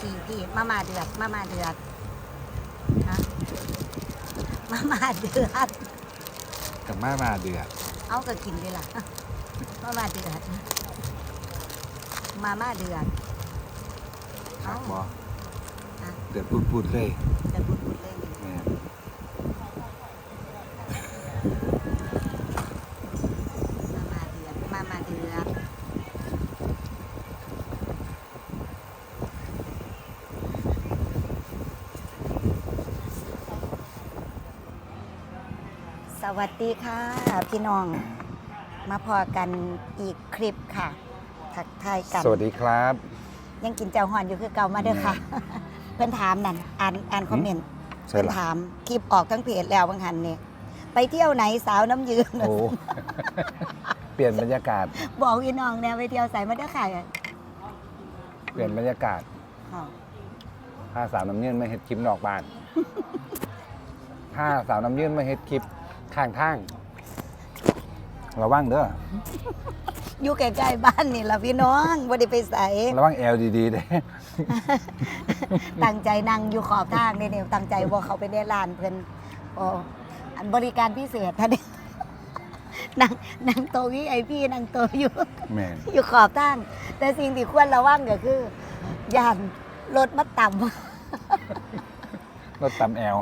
พี่พี่มามาเดือดมามาเดือดฮะมามาเดือดกับมามาเดือดเอาก็กินเลยล่ะมามาเดือดมามาเดือดคักบ่อะเดือดปุดๆเลยจะพูดพูดเล่น แม่น มามาเดือดมามาเดือดส วัสดีค่ะพี่น้อง มาพอกันอีกคลิปค่ะ ทักทายกัน สวัสดีครับ ยังกินเจ้าหอนอยู่คือเก่ามาเด้อค่ะ เพิ่นถามนั่นอ่านอ่านคอมเมนต์ใช่เพิ่นละถามคลิปออกทั้งเพจแล้วบางหันนี่ไปเที่ยวไหนสาวน้ำยืนโอ้เปลี่ยนบรรยากาศ บอกพี่น้องแนวไปเที่ยวใส่มาเด้อค่ะเปลี่ยนบรรยากาศค่ะถ้าสาวน้ำยืนมาเฮ็ดคลิปนอกบ้านถ้าสาวน้ำยืนมาเฮ็ดคลิป ข้างทางระวังเด้ออยู่ใกล้ๆบ้านนี่ล่ะพี่น้องบ่ได้ไปใส่ระวังแอลดีๆเด้ตั้งใจนั่งอยู่ขอบทางนี่เนี่ยตั้งใจบ่เขาไปในร้านเพิ่นโอ้อันบริการพิเศษท่านนั่งนั่งโต๊ะ VIP นั่งโต๊ะอยู่แม่นอยู่ขอบทาง แต่สิ่งที่ควรระวังก็คือย่านรถมาต่ำรถตำแอล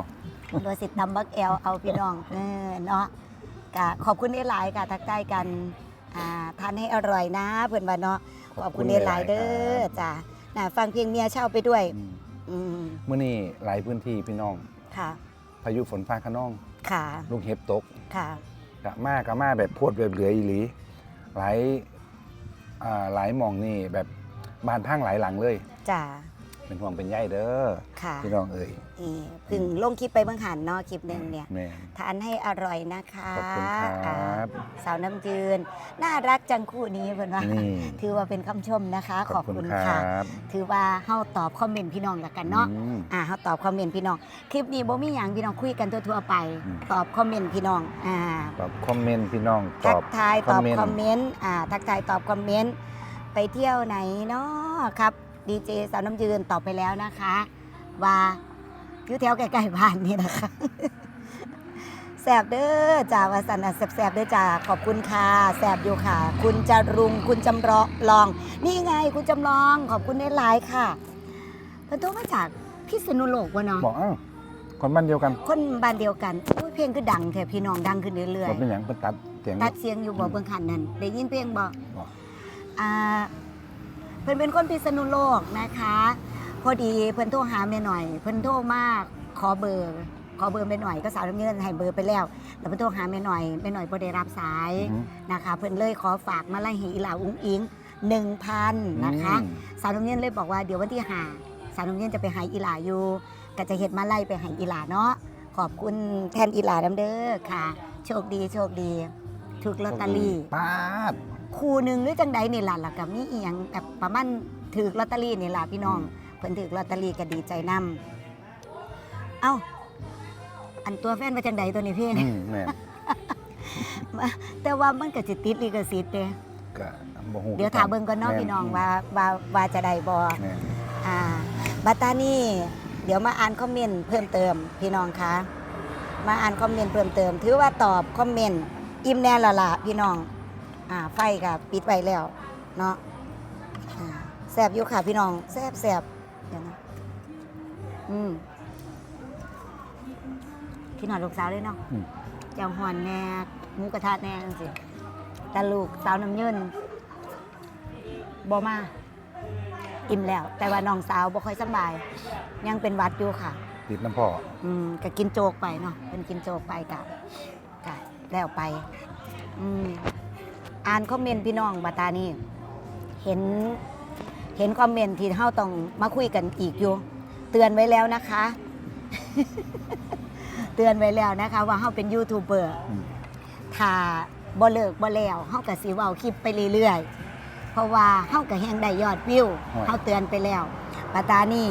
โดยสิตำบักแอลเอาพี่น้องเออเนาะกะขอบคุณหลายๆค่ะทักทายกันอ่าทานให้อร่อยนะเพื่อนว่าเนาะขอบคุณหลายๆเด้อจ้ะน่ะฟังเพลงเมียเช่าไปด้วยอืมอืมมื้อนี้หลายพื้นที่พี่น้องค่ะ พายุฝนฟ้าขนองค่ะลูกเห็บตกค่ะกะมากกะมาแบบโพดแบบเหลืออีหลีหลายอ่าหลายหมองนี่แบบบานพังหลายหลังเลยจ้ะ เป็นห่วงเป็นใยเด้อค่ะพี่น้องเอ่ยนี่เพึ่งลงคลิปไปเบื้องหันเนาะคลิปหนึ่งเนี่ย แม่น ทานให้อร่อยนะคะขอบคุณครับอ่าสาวน้ำจืน น่ารักจังคู่นี้เพื่อนว่า นี่ ถือว่าเป็นคำชมนะคะ ขอบคุณคค่ะ รับถือว่าเฮาตอบคอมเมนต์พี่น้องละกันเนาะ อืม อ่าเขาตอบคอมเมนต์พี่น้อง คลิปนี้บ่มีหยังพี่น้องคุยกันทั่วๆไป อืม ตอบคอมเมนต์พี่น้อง อ่า ตอบคอมเมนต์พี่น้องตทัอกบ ทายตอบคอมเมนต์คอมเมนต์อ่า ทักทายตอบคอมเมนต์ ไปเที่ยวไหนเนาะครับ ดีเจสาวน้ำยืนตอบไปแล้วนะคะ ว่าอยู่แถวใกล้ๆบ้านนี่นะคะแสบเด้อจ่าวาสันอะแสบๆเด้อจ่าขอบคุณค่ะแสบอยู่ค่ะ คุณจรุงคุณจำรองลอง นี่ไงคุณจำลองขอบคุณได้หลายๆค่ะเพิ่นโทรมาจากพิษณุโลกวะเนาะบอกอ้าวคนบ้านเดียวกัน คนบ้านเดียวกันอุ้ยเพลงคือดังแถพี่น้องดังขึ้นเรื่อยบ่เป็นหยังเพิ่นตัดเสียงๆตัดเสียงอยู่บ่เบิ่งขันนั่นได้ยินเพลงบ่บ่อ่า เพิ่นเป็นคนพิษณุโลกนะคะ พอดีเพิ่นโทรหาแม่หน่อย เพิ่นโทรมาขอเบอร์ขอเบอร์แม่หน่อยก็สาวน้ำเงินให้เบอร์ไปแล้วแล้วเพิ่นโทรหาแม่หน่อยแม่หน่อยบ่ได้รับสายอือหือนะคะ เพิ่นเลยขอฝากมาไล่ให้อีหลาอุ้งอิง1,000นะคะอืมสาวน้ำเงินเลยบอกว่าเดี๋ยววันที่หาสาวน้ำเงินจะไปหาอีหลาอยู่ก็จะเฮ็ดมาไล่ไปหาอีหลาเนาะขอบคุณแทนอีหลาน้ำเด้อค่ะ โชคดีโชคดีถูกลอตเตอรี่ปาด คู่หนึ่งหรือจังใดนี่ล่ะล่ะกับมีอีหยังแบบประมาณถือลอตเตอรี่นี่ล่ะพี่น้องเพิ่นถือลอตเตอรี่ก็ดีใจนํเอ้า อันตัวแฟนมาจังใดตัวนี้พี่อืมแม่นแต่ว่ามันก็สิติดลิขสิทธิ์เด้ก็บ่ฮู้เดี๋ยวถามเบิ่งก่อนเนาะแม่พี่น้องว่าว่าว่าจะได้บ่ แม่นอ่าบัตตานี่เดี๋ยวมาอ่านคอมเมนต์เพิ่มเติมพี่น้องคะมาอ่านคอมเมนต์เพิ่มเติม ถือว่าตอบคอมเมนต์อิ่มแน่และล่ะพี่น้อง อ่าไฟกับปิดไว้แล้ว เนาะอ่าแสบอยู่ค่ะพี่น้องแสบแสบเดี๋ยวนะอืมพี่น้องลูกสาวเลยเนาะอืม เจ้าหอนแน่หมูกระทะแน่จังสิแต่ลูกสาวน้ำยืนบ่มาอิ่มแล้ว แต่ว่าน้องสาวบ่ค่อยสำบาย ยังเป็นหวัดอยู่ค่ะ ติดน้ำพ่ออืมก็กินโจกไปเนาะเป็นกินโจกไปกะกะแล้วไป อืม อ่านคอมเมนต์พี่น้องบาตานี่เห็นเห็นคอมเมนต์ที่เฮาต้องมาคุยกันอีกอยู่ เตือนไว้แล้วนะคะ เตือนไว้แล้วนะคะ ว่าเฮาเป็นยูทูบเบอร์อืมถ้าบ่เลิกบ่แล้วเฮาก็สิเว้าคลิปไปเรื่อยๆเพราะว่าเฮาก็แฮงได้ยอดวิวเฮาเตือนไปแล้วปาตานี่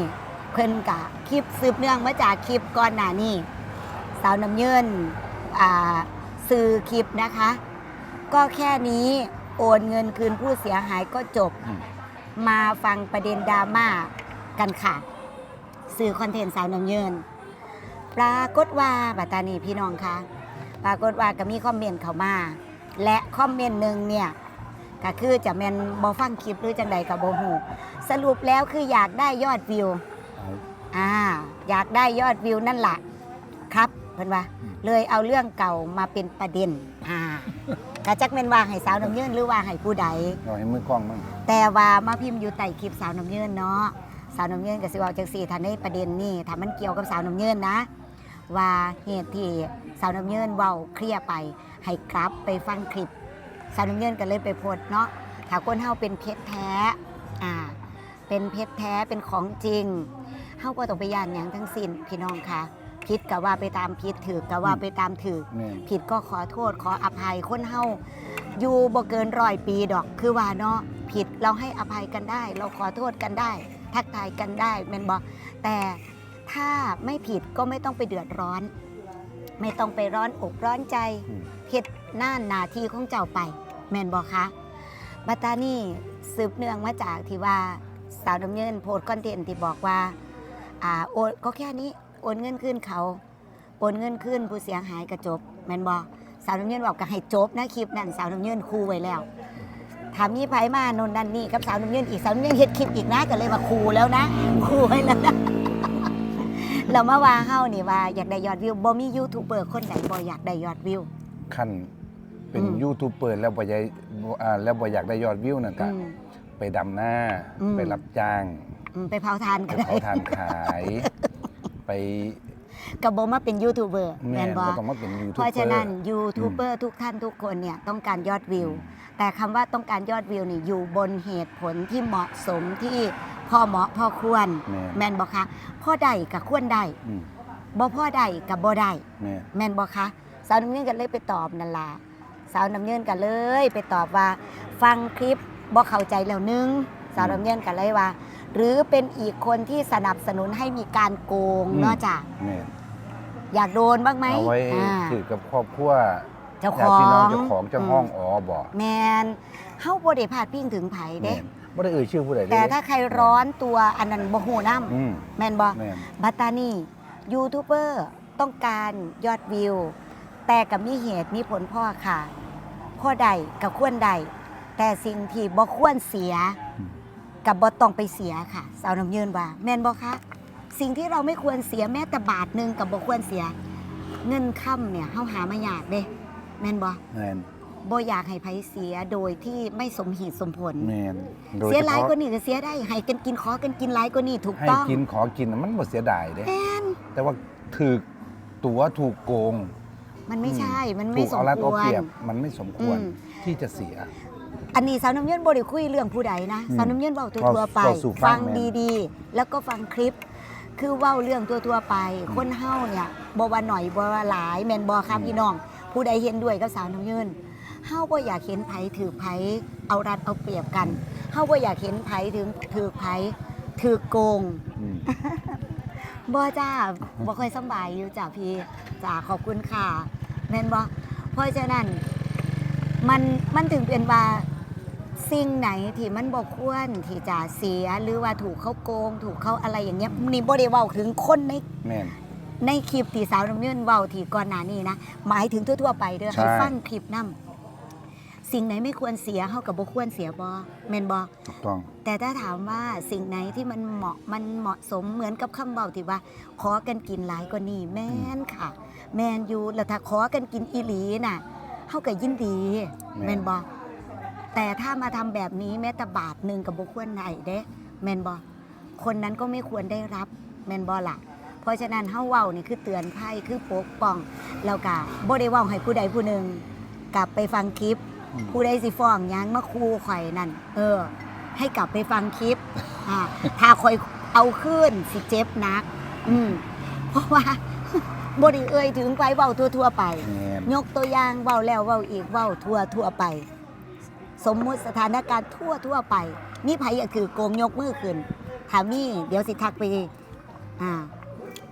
เพิ่นกะคลิปสืบเนื่องมาจากคลิปก่อนหน้านี้สาวน้ำเยินอ่าซื้อคลิปนะคะ ก็แค่นี้โอนเงินคืนผู้เสียหายก็จบอืมมาฟังประเด็นดราม่ากันค่ะ สื่อคอนเทนต์สาวน้ำเยินปรากฏว่าบัตตานีพี่น้องคะปรากฏว่าก็มีคอมเมนต์เข้ามา และคอมเมนต์หนึ่งเนี่ยก็คือจะแมนบอฟังคลิปหรือจังใดกับโบหูสรุปแล้วคืออยากได้ยอดวิวเอาอ่าอยากได้ยอดวิวนั่นแหละครับ เพิ่นว่าอืมเลยเอาเรื่องเก่ามาเป็นประเด็นอ่ากะจักแม่นว่าให้สาวน้ำเยินหรือว่าให้ผู้ใดเราให้มือกล้องมั่งแต่ว่ามาพิมพ์อยู่ใต้คลิปสาวน้ำเยินเนาะสาวน้ำเยินก็สิเว่าจังซี่ถ้าในประเด็นนี้ถ้ามันเกี่ยวกับสาวน้ำเยินนะ ว่าเหตุที่สาวน้ำเยินเว้าเคลียร์ไปให้กลับไปฟังคลิป สาวน้ำเยินก็เลยไปโพสต์เนาะถ้าคนเฮาเป็นเพชรแท้อ่าเป็นเพชรแท้เป็นของจริงเฮาก็ต้องไปย่านหยังทั้งสิ้นพี่น้องคะ ผิดก็ว่าไปตามผิดถือก็ว่าไปตามถือแม่น ผิดก็ขอโทษขออภัยคนเฮาอยู่บ่เกินร้อยปีดอกคือว่าเนาะผิดเราให้อภัยกันได้ เราขอโทษกันได้ ทักทายกันได้แม่นบ่แต่ถ้าไม่ผิดก็ไม่ต้องไปเดือดร้อน ไม่ต้องไปร้อนอกร้อนใจ อืม เฮ็ดหน้าหนาทีของเจ้าไป แม่นบ่คะบัตตานี่สืบเนื่องมาจากที่ว่าสาวดำเนินโพสต์คอนเทนต์ที่บอกว่าอ่าโอนก็แค่นี้ โอนเงินคืนเขาโอนเงินขึ้นผู้เสียหายกระจบแม่นบอสาวน้ำเงินบอกก็ให้จบนะคลิปนั่นสาวน้ำเงินคูไว้แล้วถามมีไผมานนนั่นนี่กับสาวน้ำเงินอีกสาวน้ำเงินเฮ็ดคลิปอีกนะก็เลยมาคูแล้วนะคูไว้แล้วนะเรามาว่าเฮานี่ว่าอยากได้ยอดวิวบ่มียูทูบเบอร์คนไหนบ่อยากได้ยอดวิวขั้นเป็นอืมยูทูบเปิดแล้วบ่อยากอ่าแล้วบ่อยากได้ยอดวิวนั่นก็อืมไปดำหน้าอืมไปรับจ้างอืมไปเผาทานไปก็ได้เผาทานขาย ไปก็บ่มาเป็นยูทูบเบอร์แม่แม่นนบ่ก็ต้องมาเป็นยูทูบเพราะเบอฉะนั้นร์ยูทูบเบอร์ทุกท่านทุกคนเนี่ยต้องการยอดวิว แต่คำว่าต้องการยอดวิวนี่อยู่บนเหตุผลที่เหมาะสมที่พอเหมาะพอควรแม่นแม่นบอกคะพ่อใดกับควรใดอืมบ่พ่อใดกับบ่ใดแม่นแม่นบอกคะสาวน้ำเงินกันเลยไปตอบนั่นล่ะสาวน้ำเงินกันเลย ไปตอบว่า ฟังคลิปบ่เข้าใจแล้วนึงสาวน้ำเงินกันเลยว่า หรือเป็นอีกคนที่สนับสนุนให้มีการโกงเนาะจ้ะแม่นอยากโดนบ้างไหมเอาไว้อ่าถือกับครอบครัวเจ้าญาขติองพี่น้องเจ้าของเจ้าห้องมอ๋อบ่แมนเฮาบ่ได้พาดพิงถึงไผเด้แม่นบ่ได้เอ่ยชื่อผู้ใดเลยแต่ถ้าใครร้อนตัวอันนั้นบ่ฮู้นำอืมแม่นบ่ แม่น บัตตานี่ยูทูบเบอร์ต้องการยอดวิว แต่กับมีเหตุมีผลพ่อค่ะพ่อใดกับควรใด แต่สิ่งที่บ่ควรเสีย กับบ่ต้องไปเสียค่ะ สาวน้ำยืนว่า แม่นบ่คะสิ่งที่เราไม่ควรเสียแม้แต่บาทหนึงกับบ่ควรเสีย เงินค่ำเนี่ยเฮาหามายากเด้แม่นบ่แม่นบ่อยากให้ไผเสียโดยที่ไม่สมเหตุสมผล แม่นโดยเสียเฉหลายพาะกว่านี้ก็เสียได้ให้กันกินขอกันกินหลายกว่านี้ถูกให้ต้องกินขอกินน่ะมันบ่เสียดายเด้ แม่นแต่ว่าถูกตัวถูกโกงมันไม่ใช่มันถูไม่กสเอามรัดคเอาวเปรรียบมันไม่สมควรอืมที่จะเสีย อันนี้สาวน้ำเยื่นบริคุยเรื่องผู้ใดนะอืมสาวน้ำเยื่นเว้าทั่วๆไป เว้าสู่ฟังฟังแม่น ดีๆ แล้วก็ฟังคลิป คือเว้าเรื่องทั่วๆไปอืมคนเฮาเนี่ยบ่ว่าหน่อยบ่ว่าหลายแม่นบ่ครับอืมพี่น้อง ผู้ใดเห็นด้วยกับสาวน้ำเยื่นเฮาบ่อยากเห็นไผถือไผเอารัดเอาเปรียบกันเฮาบ่อยากเห็นไผถึงถือไผถือโกง อืม บ่จ้าบ่ค่อยสำบายอยู่จ้าพี่จ้าขอบคุณค่ะแม่นบ่เพราะฉะนั้น มันมันถึงเป็นว่าสิ่งไหนที่มันบ่ควรที่จะเสียหรือว่าถูกเขาโกง ถูกเขาอะไรอย่างเงี้ยนี่บ่ได้เว้าถึงคนในแม่น ในคลิปที่สาวน้ำเงินเว้าที่ก่อนหน้านี้นะหมายถึงทั่วๆไปเด้อใช่ ให้ฟังคลิปนํสิ่งไหนไม่ควรเสียเฮากับบ่ควรเสียบ่แม่นบ่ ถูกต้อง แต่ถ้าถามว่าสิ่งไหนที่มันเหมาะมันเหมาะสมเหมือนกับคำเบาที่ว่าขอกันกินหลายกว่านี้แม่นค่ะ แมนอยู่แล้วถ้าขอกันกินอีหลีน่ะ เฮาก็ยินดีแม่นแมนบอแต่ถ้ามาทำแบบนี้แม้แต่บาทหนึ่งกับบุควรไหนเด้แมนบอคนนั้นก็ไม่ควรได้รับแมนบอล่ะเพราะฉะนั้นเฮาเว้านี่คือเตือนภัยคือปกป้องแล้วก็บ่ได้เว้าให้ผู้ใดผู้หนึ่งกลับไปฟังคลิปอืมผู้ใดสิฟ้องหยังมาคูข่อยนั่น เออ ให้กลับไปฟังคลิปอ่าถ้าข่อยเอาขึ้นสิเจ็บหนัก อืมเพราะว่า บไดีเอ่ยถึงไปเว้าทั่วๆไป แม่นยกตัวอย่างเว้าแล้วเว้าอีกเว้าทั่วทั่วไป สมมุติสถานการณ์ทั่วทั่วไปนี่ไผอยากคือโกงยกมือขึ้นถามนี่เดี๋ยวสิทักไปอ่า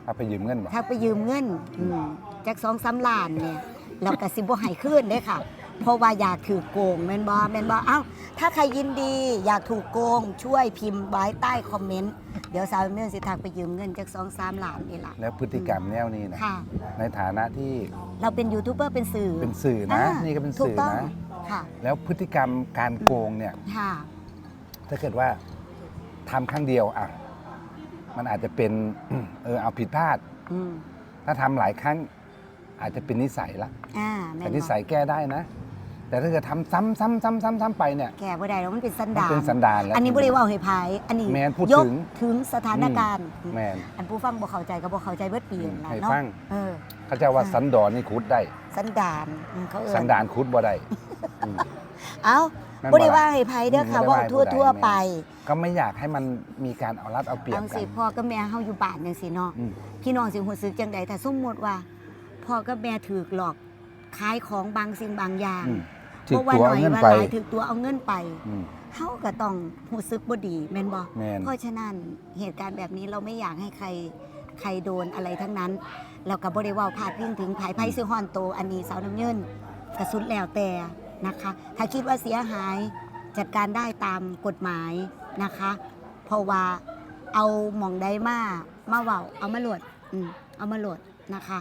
เอาไปยืมเงินบ่ ถ้าไปยืมเงินอืมจากสองสามล้านเนี่ยเราก็สิบ่ให้คืนเด้ค่ะ เพราะว่าอยากถูกโกงแม่นบอแม่นบอเอ้าถ้าใครยินดีอยากถูกโกง ช่วยพิมพ์ไว้ใต้คอมเมนต์ เดี๋ยวสาวเมื่อสิทักไปยืมเงินจากสองสามล้านนี่ล่ะแล้วพฤติกรรมแนวนี้นะค่ะ ในฐานะที่เราเป็นยูทูบเบอร์เป็นสื่อเป็นสื่อนะอ่านี่ก็เป็นถูสื่อต้องนะ ค่ะแล้วพฤติกรรมการโกงเนี่ย ค่ะ ถ้าเกิดว่าทำครั้งเดียวอะ มันอาจจะเป็น เออเอาผิดพลาด อืมถ้าทำหลายครั้ง อาจจะเป็นนิสัยละอ่าแม่แต่นนิบ่สัยแก้ได้นะ แต่ถ้าเกิดทำซ้ำซ้ำซ้ำซ้ำซ้ำไปเนี่ย แก่บ่ได้แล้วมันเป็นสันมันดาน เป็นสันดานแล้ว อันนี้บ่ได้เว่าให้พายอันนี้แม่นพูดยกถึง ถึงสถานการณ์ แมน อันผู้ฟังบ่เข้าใจก็บ่เข้าใจเบิดปีนั่นล่ะให้เนาะฟัง เออ เขาจะว่าสันดอนนี่คุดได้ สันดานอืมเขาเอิ้สันนดานคุดบ่ได้อืมเอ้าแม่นบ่ได้ล่ะว่าให้ภัยเด้อค่ะอืมเว่าบ่ได้ทั่วว่าทั่วผู้ใดไปก็ไม่อยากให้มันมีการเอารัดเอาเปรียบเอากัสินพ่อกับแม่เฮาอยู่บ้านจังซี่เนาะ อืม พี่น้องสิรู้สึกจังใดถ้าสมมุติว่าพ่อกับแม่ถูกหลอกขายของบางสิ่งบางอย่าง อืมเพ ถือราะว่าตัวหน่เอาอยเงินว่าไป หลายถือตัวเอาเงินไป อืม เฮาก็ต้องรู้สึกบ่ดีแม่นบ่แมนเพราะฉะนั้นเหตุการณ์แบบนี้เราไม่อยากให้ใครใครโดนอะไรทั้งนั้น เราก็บ่ได้เว้าพาดพิงถึงภายไพ่ซื้อฮ้อนโตอันนี้สาวน้ำเงินกระสุดแล้วแต่นะคะ ถ้าคิดว่าเสียหายจัดการได้ตามกฎหมายนะคะ เพราะว่าเอาหมองได้มามาเว้าเอามาโหลดอืมเอามาโหลดนะคะ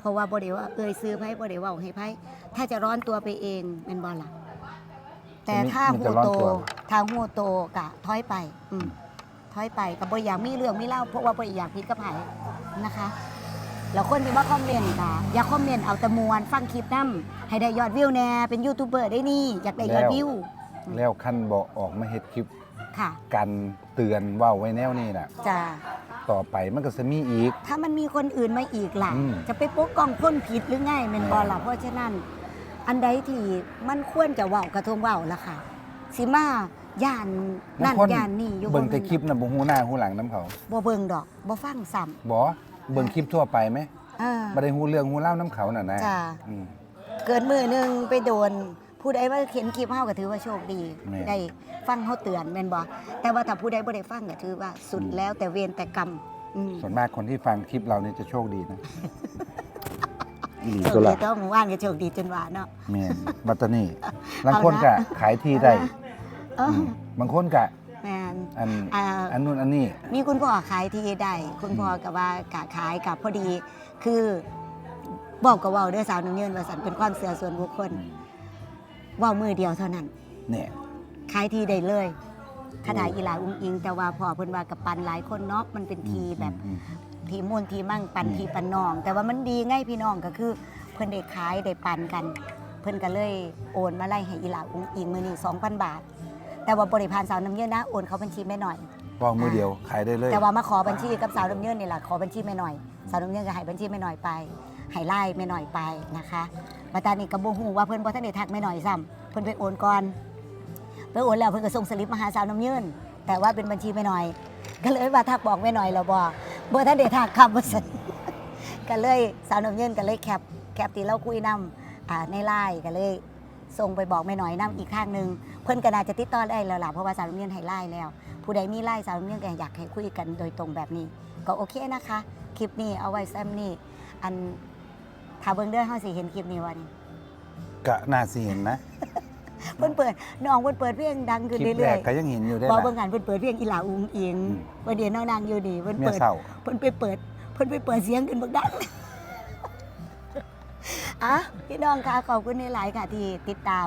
เพราะว่าบ่ได้ว่าเอ่ยซื้อไพ่บ่ได้เว้าให้ไพ่ถ้าจะร้อนตัวไปเองเป็นบ่ล่ะแต่ถ้ามันหูจะร้อนโตตัวทางหูโตกะถอยไป อืมถอยไปกับบ่อยากมีเรื่องมีเล่าเพราะว่าบ่อยากพิดกับไผนะคะแล้วคนที่มาคอมเมนต์กะอย่าคอมเมนต์เอาแต่มวนฟังคลิปนํให้ได้ยอดวิวแน่เป็นยูทูบเบอร์ได้นี่อยากได้ยอดวิวแล้วขั้นบอกออกมาเฮ็ดคลิป ค่ะกันเตือนเว่าไว้แนวนี้น่ะจะต่อไปมันก็จะมีอีก ถ้ามันมีคนอื่นมาอีกล่ะ อืม จะไปปกป้องคนผิดหรือไงแม่นบ่ล่ะเพราะฉะนั้น อันใดที่มันควรจะเว้ากระทงเว้าล่ะค่ะสิมาย่านนั่นบางคนย่านนี่อยู่เบิ่งแต่แม่นคลิปน่ะบ่ฮู้หน้าฮู้หลังน้ำเขาบ่เบิ่งดอกบ่ฟังซ้ำบ่เบิ่งคลิปทั่วไปไหมเออ บ่ได้ฮู้เรื่องฮู้เล่าวน้ำเขาน่ะนะจ้าอืมเกินมือหนึงไปโดน ผู้ใดว่าเขียนคลิปเฮาก็ถือว่าโชคดีแม่น ได้ฟังเฮาเตือนแม่นบ่แต่ว่าถ้าผู้ใดบ่ได้ฟังก็ถือว่าสุดแล้วแต่เวรแต่กรรมอืมส่วนมากคนที่ฟังคลิปเราเนี่ยจะโชคดีนะอีหลีโชก็คดีละต้องหมู่บ้านก็โชคดีจนว่าเนาะ แม่นบัตตานี่บางคนก็ขายที่ได้เอออืมบางคนก็แม่นอันอ่า อันนู้นอันนี้ มีคุณพ่อขายที่ได้ คุณพ่อกับว่ากะขายกับพอดี คือบอกกับเว้าเด้อสาวน้ำเงินว่าสันเป็นความเสื่อส่วนบุคคล เว้ามือเดียวเท่านั้น เนี่ย ขายทีได้เลยขนาดอีหลาอุ้งอิง แต่ว่าพอเพิ่นว่ากับปันหลายคนเนาะมันเป็นทีแบบอืมทีม่วนทีมั่งปันอืมทีปันน้อง แต่ว่ามันดีง่ายพี่น้องก็คือ เพิ่นได้ขายได้ปันกัน เพิ่นก็เลยโอนมาไล่ให้อีหลาอุ้งอิงมื้อนี้2,000 บาท แต่ว่าบริพานสาวน้ำเยืนนะโอนเขาบัญชีแม่หน่อย วางมือเดียวขายได้เลย แต่ว่ามาขอบัญชีกับสาวน้ำเยืนนี่แหละขอบัญชีแม่หน่อย สาวน้ำเยืนก็ให้บัญชีแม่หน่อยไปให้ไล่แม่หน่อยไปนะคะ มาตอนนี้ก็บ่ฮู้ว่าเพิ่อนบ่ทันได้ทักแม่หน่อยซ้ำเพิ่อนไปโอนก่อนไปโอนแล้วเพิ่อนก็ส่งสลิปมาหาสาวน้ำยืนแต่ว่าเป็นบัญชีแม่หน่อย ก็เลยว่าทักบอกแม่หน่อยแล้วบ่บ่ทันได้ทักครับว่าซั่นก็เลยสาวน้ำยืนก็เลยแคปแคปที่เราคุยนํอ่าในไลน์ก็เลยส่งไปบอกแม่หน่อยนํอีกข้างหนึ่งเพิ่อนก็น่าจะติดต่อได้แล้วล่ะเพราะว่าสาวน้ำยืนให้ไลน์แล้ว ผู้ใดมีไล่สาวน้ำเนียงก็อยากให้คุยกันโดยตรงแบบนี้ ก็โอเคนะคะ คลิปนี้เอาไว้แซมนี่อัน ถ้าเบิ่งเด้อเฮาสิเห็นคลิปนี้วันนี้ก็น่าสิเห็นนะเพิ่นเปิดน้องเพิ่นเปิดเพลงดังคขึ้นลิปแรเรื่อยกก็ยังเห็นอยู่ได้ๆบ่ละเบิ่งกันเพิ่นเปิดเพลงอีหลาอุงอิงอืม วันเดียวน้องนางอยู่นี่เพิ่นเมียเปิด เศร้า เพิ่นไปเปิดเพิ่นไปเปิดเสียงขึ้นบักดังอะพี่น้องค่ะขอบคุณหลายๆค่ะที่ติดตาม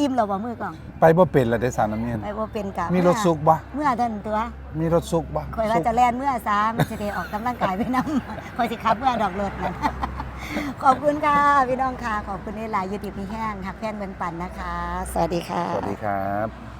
อิ่มแล้วบ่มือกล่องไปบ่เป็นละได้สามน้ำเงินไปบ่เป็นกะมีรถซุกบ่เมื่อเท่านนตัวมีรถซุกบ่คอยว่าจะแล่นเมื่อซ้ำมันจะได้ออกกำลังกายไปน้ำคอยสิขับเมื่อดอกรถนั่น ขอบคุณค่ะ พี่น้องค่ะ ขอบคุณในหลายๆยุติพี่แห้งหักแฟนเบินปั่นนะคะ สวัสดีค่ะ สวัสดีครับ